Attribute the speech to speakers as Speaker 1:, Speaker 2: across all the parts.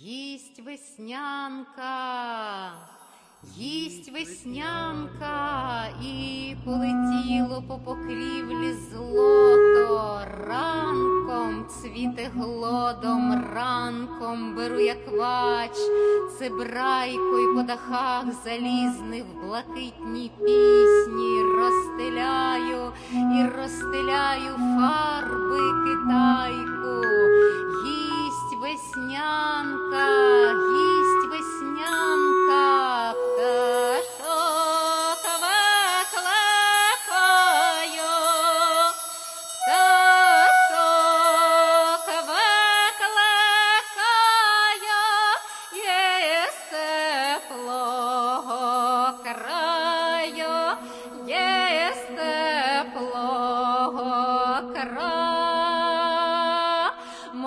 Speaker 1: Їсть веснянка, їсть веснянка, і полетіло по покрівлі злото. Ранком цвіте глодом, ранком беру я квач, цибрайко й по дахах залізних блакитній пісні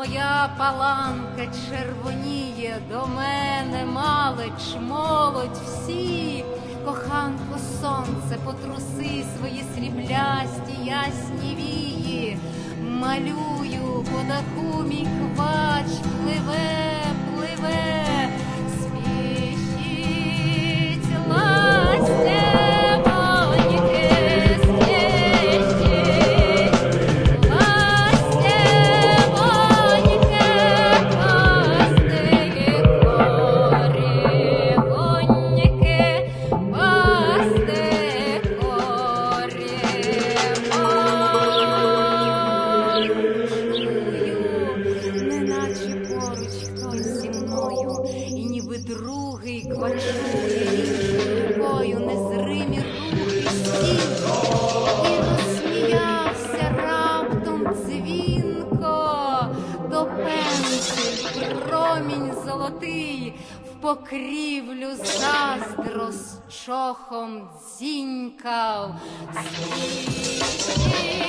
Speaker 1: Моя паланка червоніє, до мене малич, молодь всі. Коханко сонце, потруси свої сріблясті ясні вії. Малюю подаку мій квач пливе, другий квачує рукою незримі рухи стій. І розсміявся раптом дзвінко, до пензель промінь золотий, в покрівлю заздро з чохом дзінькав. Смійть,